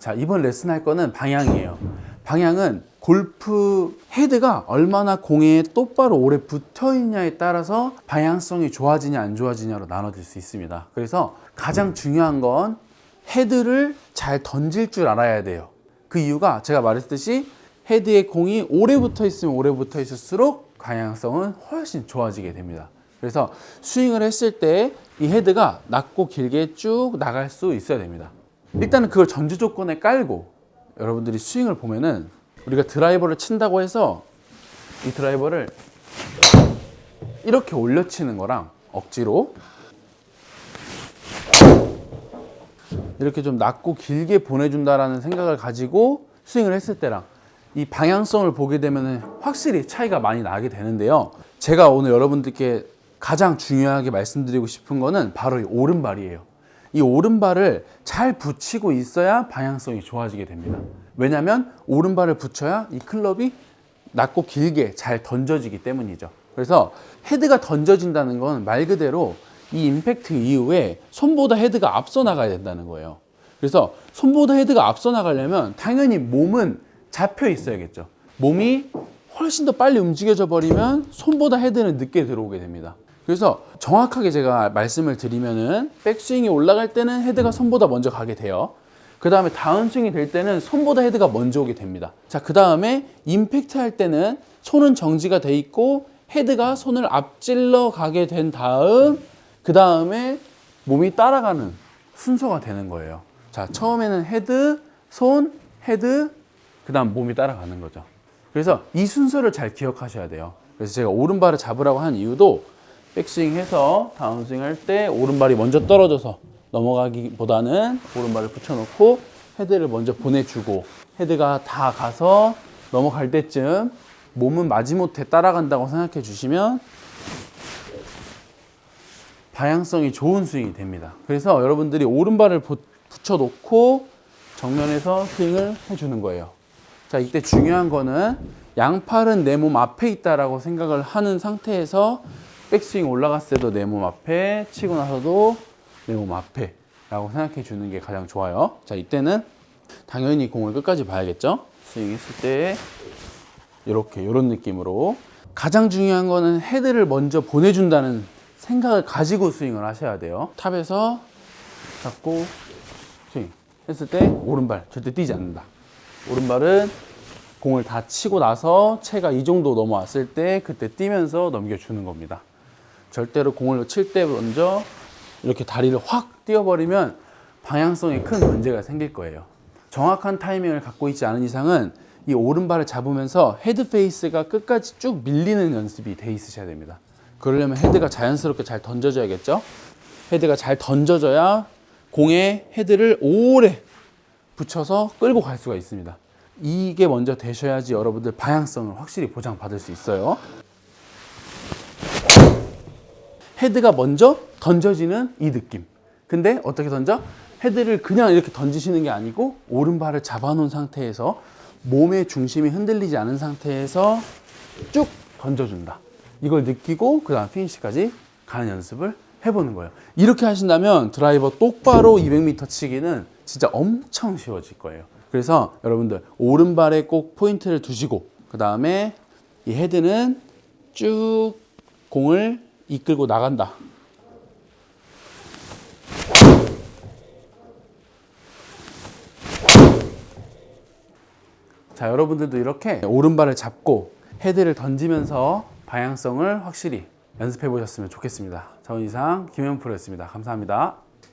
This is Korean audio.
자, 이번 레슨 할 거는 방향이에요. 방향은 골프 헤드가 얼마나 공에 똑바로 오래 붙어 있냐에 따라서 방향성이 좋아지냐 안 좋아지냐로 나눠질 수 있습니다. 그래서 가장 중요한 건 헤드를 잘 던질 줄 알아야 돼요. 그 이유가 제가 말했듯이 헤드에 공이 오래 붙어 있으면 오래 붙어 있을수록 방향성은 훨씬 좋아지게 됩니다. 그래서 스윙을 했을 때 이 헤드가 낮고 길게 쭉 나갈 수 있어야 됩니다. 일단은 그걸 전주 조건에 깔고 여러분들이 스윙을 보면은 우리가 드라이버를 친다고 해서 이 드라이버를 이렇게 올려치는 거랑 억지로 이렇게 좀 낮고 길게 보내준다라는 생각을 가지고 스윙을 했을 때랑 이 방향성을 보게 되면 확실히 차이가 많이 나게 되는데요. 제가 오늘 여러분들께 가장 중요하게 말씀드리고 싶은 거는 바로 이 오른발이에요. 이 오른발을 잘 붙이고 있어야 방향성이 좋아지게 됩니다. 왜냐하면 오른발을 붙여야 이 클럽이 낮고 길게 잘 던져지기 때문이죠. 그래서 헤드가 던져진다는 건 말 그대로 이 임팩트 이후에 손보다 헤드가 앞서 나가야 된다는 거예요. 그래서 손보다 헤드가 앞서 나가려면 당연히 몸은 잡혀 있어야겠죠. 몸이 훨씬 더 빨리 움직여져 버리면 손보다 헤드는 늦게 들어오게 됩니다. 그래서 정확하게 제가 말씀을 드리면은 백스윙이 올라갈 때는 헤드가 손보다 먼저 가게 돼요. 그 다음에 다운스윙이 될 때는 손보다 헤드가 먼저 오게 됩니다. 자, 그 다음에 임팩트 할 때는 손은 정지가 돼 있고 헤드가 손을 앞질러 가게 된 다음 그 다음에 몸이 따라가는 순서가 되는 거예요. 자, 처음에는 헤드, 손, 헤드, 그 다음 몸이 따라가는 거죠. 그래서 이 순서를 잘 기억하셔야 돼요. 그래서 제가 오른발을 잡으라고 한 이유도 백스윙 해서 다운스윙 할 때 오른발이 먼저 떨어져서 넘어가기보다는 오른발을 붙여놓고 헤드를 먼저 보내주고 헤드가 다 가서 넘어갈 때쯤 몸은 마지못해 따라간다고 생각해 주시면 방향성이 좋은 스윙이 됩니다. 그래서 여러분들이 오른발을 보- 붙여놓고 정면에서 스윙을 해주는 거예요. 자, 이때 중요한 거는 양팔은 내 몸 앞에 있다라고 생각을 하는 상태에서 백스윙 올라갔을 때도 내 몸 앞에, 치고 나서도 내 몸 앞에 라고 생각해 주는 게 가장 좋아요. 자, 이때는 당연히 공을 끝까지 봐야겠죠? 스윙 했을 때 이렇게 이런 느낌으로 가장 중요한 거는 헤드를 먼저 보내준다는 생각을 가지고 스윙을 하셔야 돼요. 탑에서 잡고 스윙 했을 때 오른발 절대 뛰지 않는다. 오른발은 공을 다 치고 나서 채가 이 정도 넘어왔을 때 그때 뛰면서 넘겨주는 겁니다. 절대로 공을 칠 때 먼저 이렇게 다리를 확 띄워버리면 방향성에 큰 문제가 생길 거예요. 정확한 타이밍을 갖고 있지 않은 이상은 이 오른발을 잡으면서 헤드 페이스가 끝까지 쭉 밀리는 연습이 돼 있으셔야 됩니다. 그러려면 헤드가 자연스럽게 잘 던져져야겠죠? 헤드가 잘 던져져야 공에 헤드를 오래 붙여서 끌고 갈 수가 있습니다. 이게 먼저 되셔야지 여러분들 방향성을 확실히 보장받을 수 있어요. 헤드가 먼저 던져지는 이 느낌. 근데 어떻게 던져? 헤드를 그냥 이렇게 던지시는 게 아니고 오른발을 잡아놓은 상태에서 몸의 중심이 흔들리지 않은 상태에서 쭉 던져준다. 이걸 느끼고 그 다음 피니시까지 가는 연습을 해보는 거예요. 이렇게 하신다면 드라이버 똑바로 200m 치기는 진짜 엄청 쉬워질 거예요. 그래서 여러분들 오른발에 꼭 포인트를 두시고 그 다음에 이 헤드는 쭉 공을 이끌고 나간다. 자, 여러분들도 이렇게 오른발을 잡고 헤드를 던지면서 방향성을 확실히 연습해 보셨으면 좋겠습니다. 자, 오늘 이상 김현 프로였습니다. 감사합니다.